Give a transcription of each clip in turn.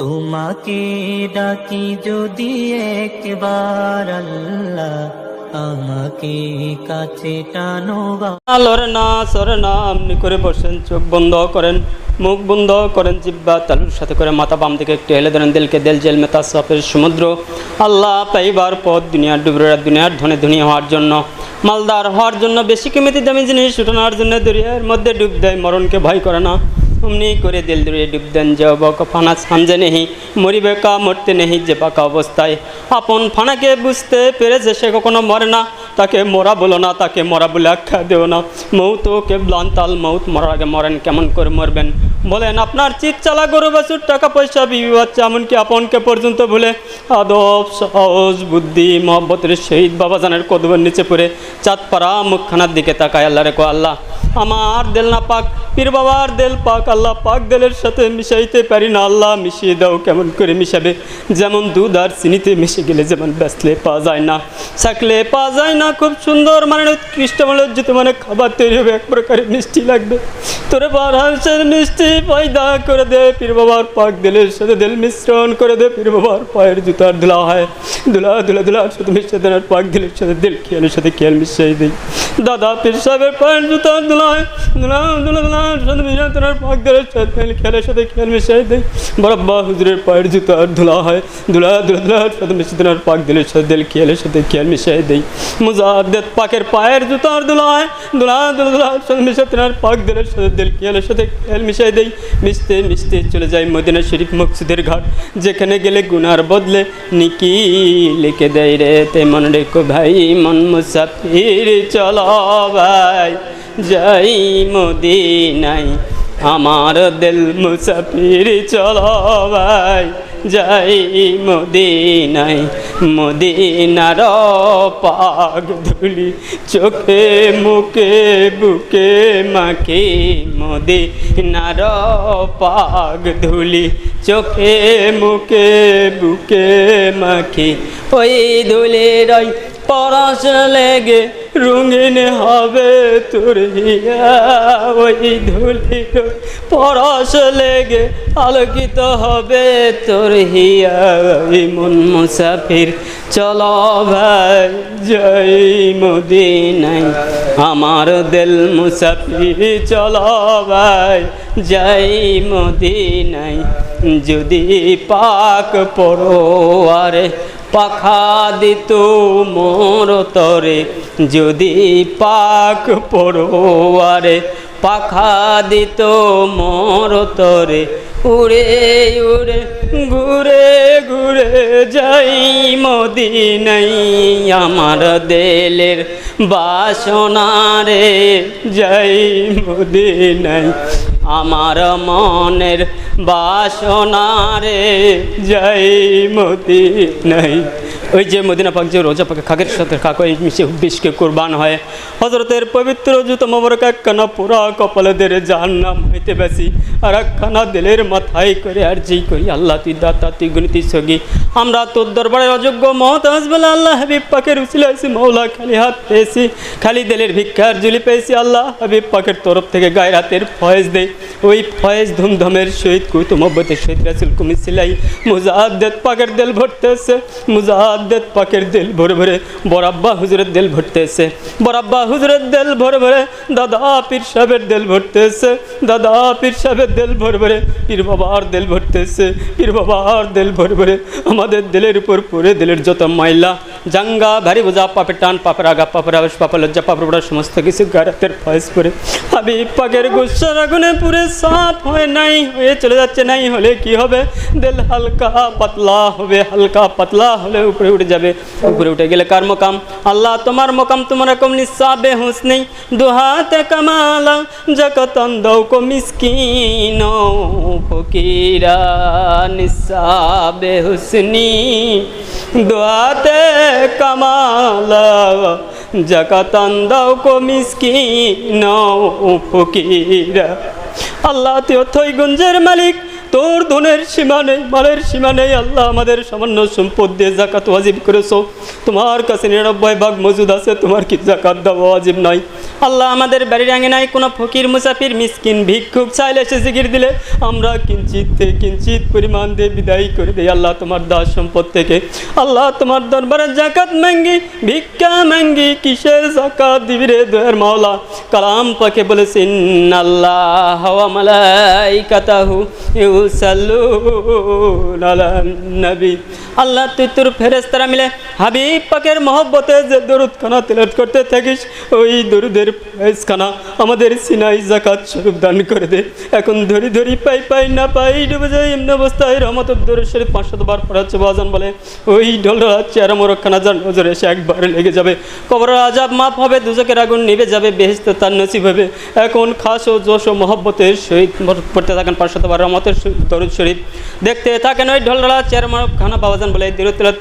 তোমাকে ডাকি যদি একবার আল্লাহ আমাকে কাছে টানো লড়ে না সরে না আপনি করে বসেন, চোখ বন্ধ করেন, মুখ বন্ধ করেন, জিব্বা তালুর সাথে করে মাথা বাম দিকে একটু হেলে ধরেন, দিলকে দেল জেল মেতা সাপের সমুদ্র। আল্লাহ পাইবার পথ দুনিয়ার ডুবরা দুনিয়ার ধনে ধনী হওয়ার জন্য। মালদার হওয়ার জন্য বেশি কিমিতি দামি জিনিস, উঠানোর জন্য দরিয়ার মধ্যে ডুব দেয়, মরণকে ভয় করে না। অমনি করে দিল দরিয়ে ডুব দেন যাব ফানা সামজে নেহি, মরিবে কা মরতে নেহি যে পাকা অবস্থায়। আপন ফানাকে বুঝতে পেরেছে সে কখনো মরে না। তাকে মরা বলো না, তাকে মরা বলে আখ্যা দেও না। মৌত কে ব্লান্তাল মৌত, মরার আগে মরেন, কেমন করে মরবেন? বলেন, আপনার চিত চালা গরু বাছুর, টাকা পয়সা, বিবি বাচ্চা, এমনকি আপনকে পর্যন্ত ভুলে আদব সাহস বুদ্ধি, মহব্বতের শহীদ বাবাজানের কদবের নিচে পড়ে চাঁদপাড়া মুখখানার দিকে তাকায় আল্লাহ রেখো আল্লাহ আমার দেল না পাক, পীর বাবার দেল পাক, আল্লাহ পাক দেলের সাথে মিশাইতে পারি না, আল্লাহ মিশিয়ে দাও, কেমন করে মিশাবে? যেমন দুধ আর চিনিতে মিশে গেলে যেমন বেসলে পাওয়া যায় না। চাকলে পাওয়া যায় না, খুব সুন্দর মানে উৎকৃষ্ট মানে উজ্জিত মানে খাবার তৈরি হবে, এক প্রকারের মিষ্টি লাগবে। তোরে বার হাঁসের মিষ্টি পয়দা করে দে, পীর বাবার পাক দিলের সাথে দিল মিশ্রণ করে দে, পীর বাবার পায়ের জুতার ধুলা হয়। ধুলা ধুলা ধুলা সাথে মিশিয়ে দেন পাক দিলের সাথে দিল খেয়ালের সাথে খেয়াল মিশিয়ে দিই। দাদা পীর সাহেবের পায়ের জুতার ধুলা হয় ধুলা ধুলা ধুলা সাথে আর দিলের সাথে খেয়াল মিশিয়ে দিই বরাব্বা হুজুরের পায়ের জুতার ধুলা হয়, ধুলা ধুলা ধুলা, সাথে মিশিয়ে দেন পাক দিলের সাথে দিল খেয়ালের সাথে খেয়াল মিশিয়ে দিই মুজাদ্দেদ পাকের পায়ের জুতার ধুলা হয় ধুলা ধুলা ধুলা, সাথে মিশিয়ে দেন পাক দিলের সাথে দিল খেয়ালের সাথে খেয়াল মিশিয়ে দেই মিশতে মিশতে চলে যাই মদিনা শরীফ মকসুদের ঘাট, যেখানে গেলে গুনার বদলে নিকি লিখে দেয় রে তেমন রেখো ভাই, মন মুসাফির, চলো। ভাই যাই মদিনাই আমার দিল মুসাফির, চলো ভাই যাই মদিনাই মদিনার পাগ ধুলি চোখে, মুখে, বুকে, মাখি। মদিনার পাগ ধুলি চোখে, মুখে, বুকে, মাখি। ওই ধুলি রই পরশ লেগে রঙিন হবে তোর হিয়া, ওই ধুলি পরশ লেগে আলোকিত হবে তোর হিয়া, ওই মন মুসাফির। চলো ভাই, জয় মদিনাই আমার দিল মুসাফির, চলো ভাই, জয় মদিনাই যদি পাক পড়ো আরে পাখা দিত মোর তরে, যদি পাক পড়োয়ারে পাখা দিত মোর তরে, উড়ে উড়ে ঘুরে ঘুরে যাই মদিনাই, আমার দেলের বাসনারে যাই মদিনাই, আমার মনের বাসনারে যাই মোদি নাই ওই যে মদিনা পাক যে রোজা পাকে খাকের সাথে খাক মিশে বিষকে কোরবান হয়। হজরতের পবিত্র জুত মোবারক একখানা পুরা দেরে জাহান্নাম হইতে বেশি আর একখানা দিলের মাথায় করে আর যেই করি আল্লাহ তুই দাতা তুই গুণিতি সগি। আমরা তোর দরবারের অযোগ্য মত আসবেলা আল্লাহ হাবিব পাকের উচিলাইছি মৌলা খালি হাত পেয়েছি। খালি দিলের ভিক্ষার জুলি পেয়েছি আল্লাহ হাবিব পাকের তরফ থেকে গায়ের হাতের ফয়েজ দেয় ওই ফয়েজ ধুমধমের সহিত কুতু মব্বতের সহিত রাসুল কুমি সিলাই। মুজাদ্দেদ পাকের দিল ভরতেছে মুজাদ্দেদ পাকের দিল ভরে ভরে বরাব্বা হুজুরের দিল ভরতেছে। বরাব্বা হুজুরের দিল ভরে ভরে, দাদা পীর সাহেবের দিল ভরতেছে। দাদা পীর সাহেবের দিল ভরে ভরে, পীর বাবার দিল ভরতেছে। পীর বাবার দিল ভরে ভরে, আমাদের দিলের উপর পরে দিলের যত ময়লা জাঙ্গা, ভারী বোঝা, পাপের টান, পাপের আগা, পাপের আবেশ, পাপের লজ্জা, পাপের বড়া সমস্ত কিছু গারাতের ফয়েজ করে। হাবিব পাকের গুসার আগুনে পুরে সাফ হয়ে নাই, হয়ে চলে যাচ্ছে নাই হলে কি হবে? দিল হালকা পাতলা হবে, হালকা পাতলা হলে উপরে উঠে যাবে, উপরে উঠে গেলে কার মোকাম? আল্লাহ, তোমার মোকাম তোমার রকম নিঃসাবে হুঁস নেই। দুহাতে কামালা জগতন দৌ কো মিসকিন ফকিরা, নিঃসাবে হুসনি দুহাতে কামালা জগতন দৌ কো মিসকিন ফকিরা। আল্লাহ, তুই থইগঞ্জের মালিক। তোর ধনের সীমা নেই, মালের সীমা নেই, আল্লাহ আমাদের সামান্য সম্পদ দিয়ে জাকাত ওয়াজিব করেছ। তোমার কাছে নিরানব্বই ভাগ মজুদ আছে, তোমার কি জাকাত দেওয়া ওয়াজিব নয় আল্লাহ আমাদের বাড়ির আঙিনায় কোনো ফকির, মুসাফির, মিসকিন, ভিক্ষুক চাইলে এসে জিকির দিলে, আমরা কিঞ্চিত কিঞ্চিত পরিমাণ দিয়ে বিদায় করে দিই। আল্লাহ তোমার দাস সম্পদ থেকে। আল্লাহ তোমার দরবারে জাকাত মাঙ্গি, ভিক্ষা মাঙ্গি, কিসের জাকাত দিবি রে দয়ার মাওলা? কালাম পাকে বলেছেন আল্লাহ মালাইকাতাহু ইউসাল্লুন আলান নবী। আল্লাহ তুই তোর ফেরেশতারা মিলে, হাবিব পাকের মহব্বতে যে দরুদ খানা তেলাত করতে থাকিস, ওই দরুদের আমাদের সিনাই জাকাত স্বরূপ দান করে দে। এখন ধরি ধরি পাই পাই না পাই ডুবে যাই, এমনি অবস্থায় রহমত বার পড়াচ্ছে বাজান বলে, ওই যার নজরে এসে একবার লেগে যাবে। কবরের আজাব হবে, দুজকের আগুন যাবে বেহেস্ত তার নসিব হবে। এখন খাস ও জোশ ও মহব্বতের সহিত পড়তে থাকেন পাঁচশত বার রহমতের দরুদ শরীফ। দেখতে থাকেন ওই বাবাজান বলে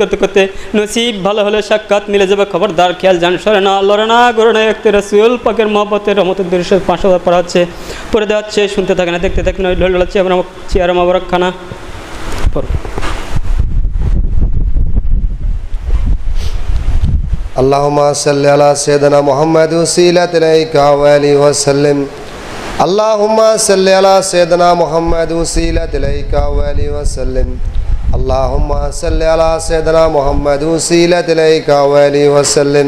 করতে করতে নসিব ভালো হলে সাক্ষাৎ মিলে যাবে খবরদার। খেয়াল জান, সরে না, লড়ে না, একতে রসুল। পাকের মহব্বতের রহমতের দৃশ্য পাঁচশো বার পড়া হচ্ছে পড়ে দেওয়া হচ্ছে শুনতে থাকেন দেখতে থাকেন ওই ঢোলরা চেয়ার চেয়ার মোরক্ষানা পড়ো اللهم صل على سيدنا محمد وسيلة إليك وآله وسلم اللهم صل على سيدنا محمد وسيلة إليك وآله وسلم اللهم صل على سيدنا محمد وسيلة إليك وآله وسلم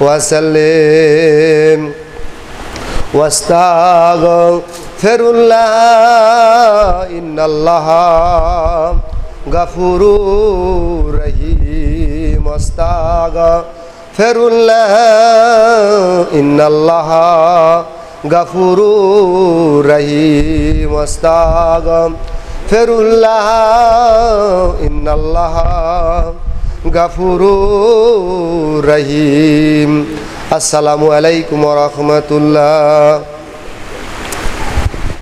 وسلم واستغفر الله إن الله غفور رحيم واستغفر الله إن الله غفور رحيم واستغفر الله إن الله গাফুরু রহিম। আসসালামু আলাইকুম রহমতুল্লাহ।